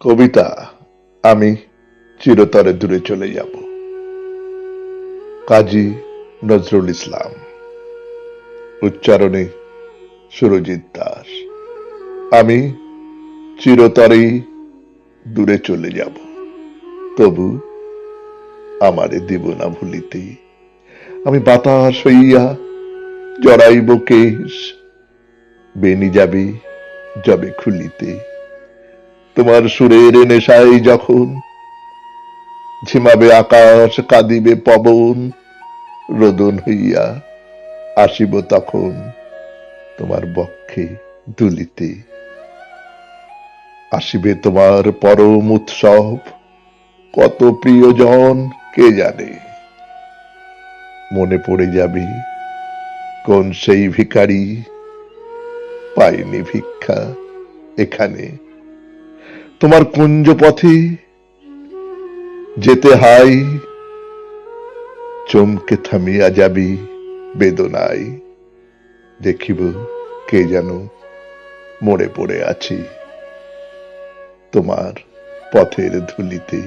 কবিতা, আমি চিরতরে দূরে চলে যাব। কাজী নজরুল ইসলাম, উচ্চারণে সুরজিৎ দাস, আমি চিরতরেই দূরে চলে যাব। তবু আমারে দিব না ভুলিতে আমি বাতাস হইয়া জড়াইব কেশ বেনি যাবে যবে খুলিতে। তোমার সুরের নেশায় যখন ঝিমাবে আকাশ, কাঁদিবে পবন, রোদন হইয়া আসিব তখন তোমার বক্ষে দুলিতে। আসিবে তোমার পরম উৎসব, কত প্রিয়জন কে জানে? মনে পড়ে যাবে, কোন সেই ভিখারি? পাইনি ভিক্ষা এখানে। তোমার কুঞ্জ পথে যেতে হাই, চমকে থামিয়া যাবি বেদনাই দেখিব কে যেন মরে পড়ে আছি তোমার পথের ধুলিতে।